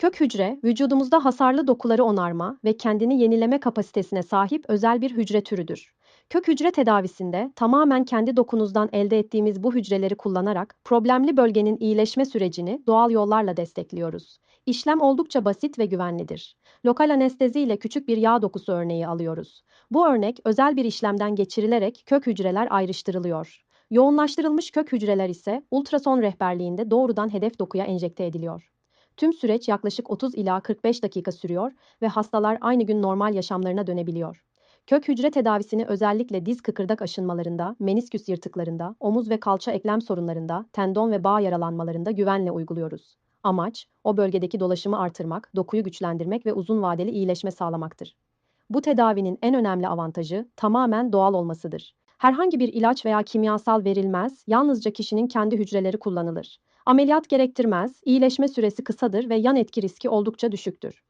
Kök hücre, vücudumuzda hasarlı dokuları onarma ve kendini yenileme kapasitesine sahip özel bir hücre türüdür. Kök hücre tedavisinde tamamen kendi dokunuzdan elde ettiğimiz bu hücreleri kullanarak problemli bölgenin iyileşme sürecini doğal yollarla destekliyoruz. İşlem oldukça basit ve güvenlidir. Lokal anestezi ile küçük bir yağ dokusu örneği alıyoruz. Bu örnek özel bir işlemden geçirilerek kök hücreler ayrıştırılıyor. Yoğunlaştırılmış kök hücreler ise ultrason rehberliğinde doğrudan hedef dokuya enjekte ediliyor. Tüm süreç yaklaşık 30 ila 45 dakika sürüyor ve hastalar aynı gün normal yaşamlarına dönebiliyor. Kök hücre tedavisini özellikle diz kıkırdak aşınmalarında, menisküs yırtıklarında, omuz ve kalça eklem sorunlarında, tendon ve bağ yaralanmalarında güvenle uyguluyoruz. Amaç, o bölgedeki dolaşımı artırmak, dokuyu güçlendirmek ve uzun vadeli iyileşme sağlamaktır. Bu tedavinin en önemli avantajı tamamen doğal olmasıdır. Herhangi bir ilaç veya kimyasal verilmez, yalnızca kişinin kendi hücreleri kullanılır. Ameliyat gerektirmez, iyileşme süresi kısadır ve yan etki riski oldukça düşüktür.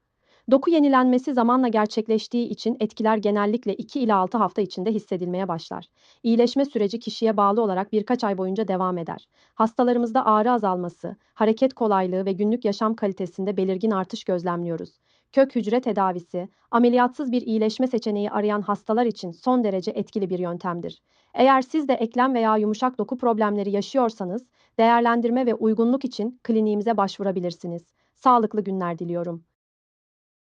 Doku yenilenmesi zamanla gerçekleştiği için etkiler genellikle 2 ila 6 hafta içinde hissedilmeye başlar. İyileşme süreci kişiye bağlı olarak birkaç ay boyunca devam eder. Hastalarımızda ağrı azalması, hareket kolaylığı ve günlük yaşam kalitesinde belirgin artış gözlemliyoruz. Kök hücre tedavisi, ameliyatsız bir iyileşme seçeneği arayan hastalar için son derece etkili bir yöntemdir. Eğer siz de eklem veya yumuşak doku problemleri yaşıyorsanız, değerlendirme ve uygunluk için kliniğimize başvurabilirsiniz. Sağlıklı günler diliyorum.